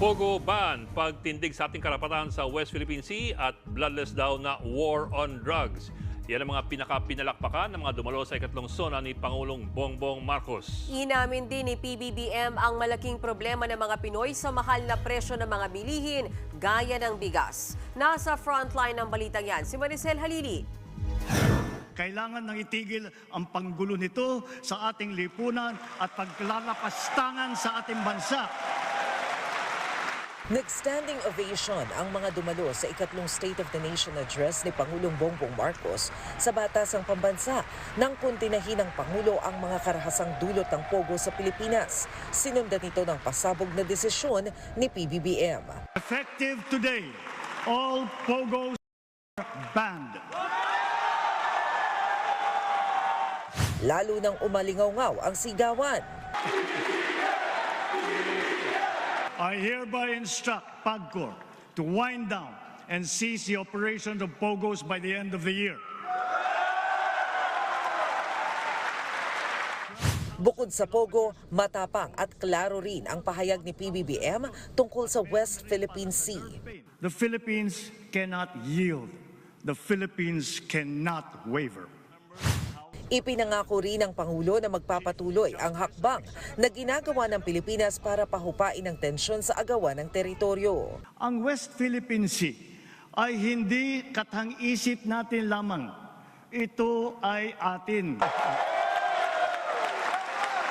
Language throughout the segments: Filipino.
Pogo ban, pagtindig sa ating karapatan sa West Philippine Sea at bloodless daw na war on drugs. Yan ang mga pinaka-pinalakpakan ng mga dumalo sa ikatlong sona ni Pangulong Bongbong Marcos. Inamin din ni PBBM ang malaking problema ng mga Pinoy sa mahal na presyo ng mga bilihin gaya ng bigas. Nasa frontline ng balitang yan si Maricel Halili. Kailangan nang itigil ang panggulo nito sa ating lipunan at paglalapastangan sa ating bansa. Nag-standing ovation ang mga dumalo sa ikatlong State of the Nation address ni Pangulong Bongbong Marcos sa batasang pambansa nang kuntinahin ng Pangulo ang mga karahasang dulot ng Pogo sa Pilipinas. Sinundan ito ng pasabog na desisyon ni PBBM. Effective today, all pogos are banned. Lalo nang umalingaw ang sigawan. I hereby instruct PAGCOR to wind down and cease the operations of pogos by the end of the year. Bukod sa Pogo, matapang at klaro rin ang pahayag ni PBBM tungkol sa West Philippine Sea. The Philippines cannot yield. The Philippines cannot waver. Ipinangako rin ng Pangulo na magpapatuloy ang hakbang na ginagawa ng Pilipinas para pahupain ang tensyon sa agawan ng teritoryo. Ang West Philippine Sea ay hindi katang-isip natin lamang. Ito ay atin.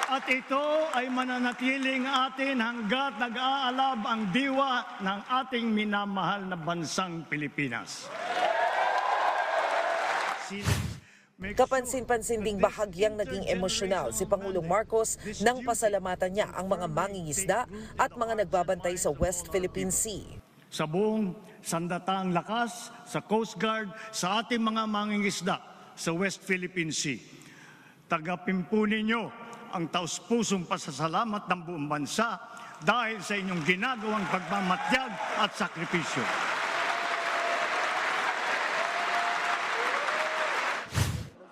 At ito ay mananatiling atin hanggat nag-aalab ang diwa ng ating minamahal na bansang Pilipinas. Silence Kapansin-pansin ding bahagyang naging emosyonal si Pangulong Marcos nang pasalamatan niya ang mga mangingisda at mga nagbabantay sa West Philippine Sea. sa buong sandataang lakas, sa Coast Guard, sa ating mga mangingisda sa West Philippine Sea. Tagapimpo ninyo ang taus-pusong pasasalamat ng buong bansa dahil sa inyong ginagawang pagmamatyag at sakripisyo.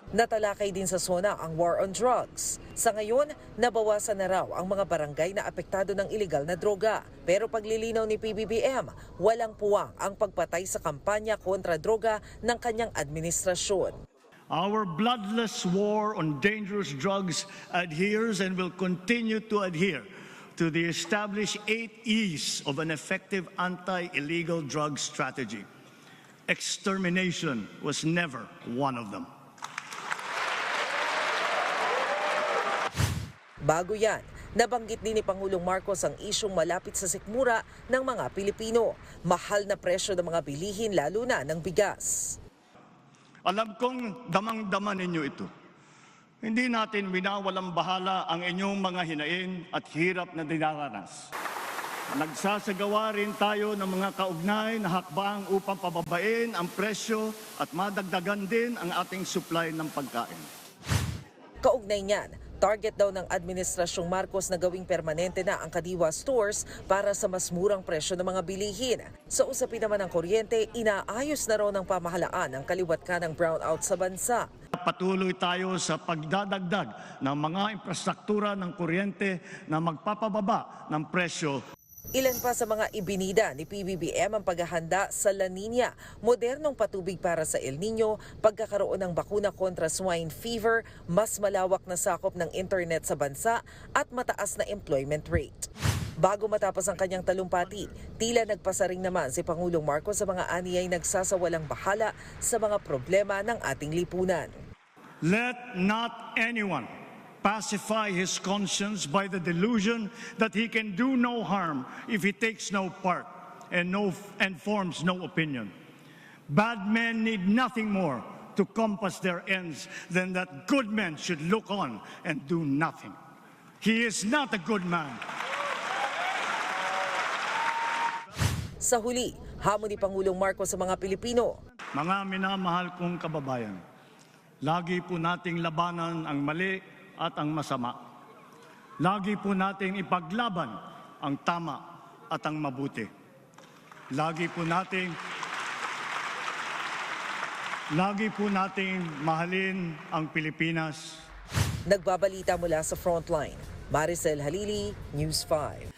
Natalakay din sa SONA ang war on drugs. Sa ngayon, nabawasan na raw ang mga barangay na apektado ng ilegal na droga. Pero paglilinaw ni PBBM, walang puwang ang pagpatay sa kampanya kontra droga ng kanyang administrasyon. Our bloodless war on dangerous drugs adheres and will continue to adhere to the established eight E's of an effective anti-illegal drug strategy. Extermination was never one of them. Bago yan, nabanggit din ni Pangulong Marcos ang isyong malapit sa sikmura ng mga Pilipino. Mahal na presyo ng mga bilihin lalo na ng bigas. Alam kong damang-dama ninyo ito. Hindi natin winawalang bahala ang inyong mga hinain at hirap na dinaranas. Nagsasagawa rin tayo ng mga kaugnay na hakbang upang pababain ang presyo at madagdagan din ang ating supply ng pagkain. Kaugnay niyan, target daw ng Administrasyong Marcos na gawing permanente na ang Kadiwa stores para sa mas murang presyo ng mga bilihin. Sa usapin naman ng kuryente, inaayos na raw ng pamahalaan ang kaliwat ka ng brownout sa bansa. Patuloy tayo sa pagdadagdag ng mga infrastruktura ng kuryente na magpapababa ng presyo Ilan pa sa mga ibinida ni PBBM ang paghahanda sa La Nina, modernong patubig para sa El Nino, pagkakaroon ng bakuna kontra swine fever, mas malawak na sakop ng internet sa bansa at mataas na employment rate. Bago matapos ang kanyang talumpati, tila nagpasaring naman si Pangulong Marcos sa mga aniyay nagsasawalang bahala sa mga problema ng ating lipunan. Let not anyone pacify his conscience by the delusion that he can do no harm if he takes no part and, no, and forms no opinion. Bad men need nothing more to compass their ends than that good men should look on and do nothing. He is not a good man. Sa huli, hamon ni Pangulong Marcos sa mga Pilipino, Mga minamahal kong kababayan, lagi po nating labanan ang mali at ang masama. Lagi po nating ipaglaban ang tama at ang mabuti. Lagi po nating Lagi po nating mahalin ang Pilipinas nagbabalita mula sa Frontline. Maricel Halili, News 5.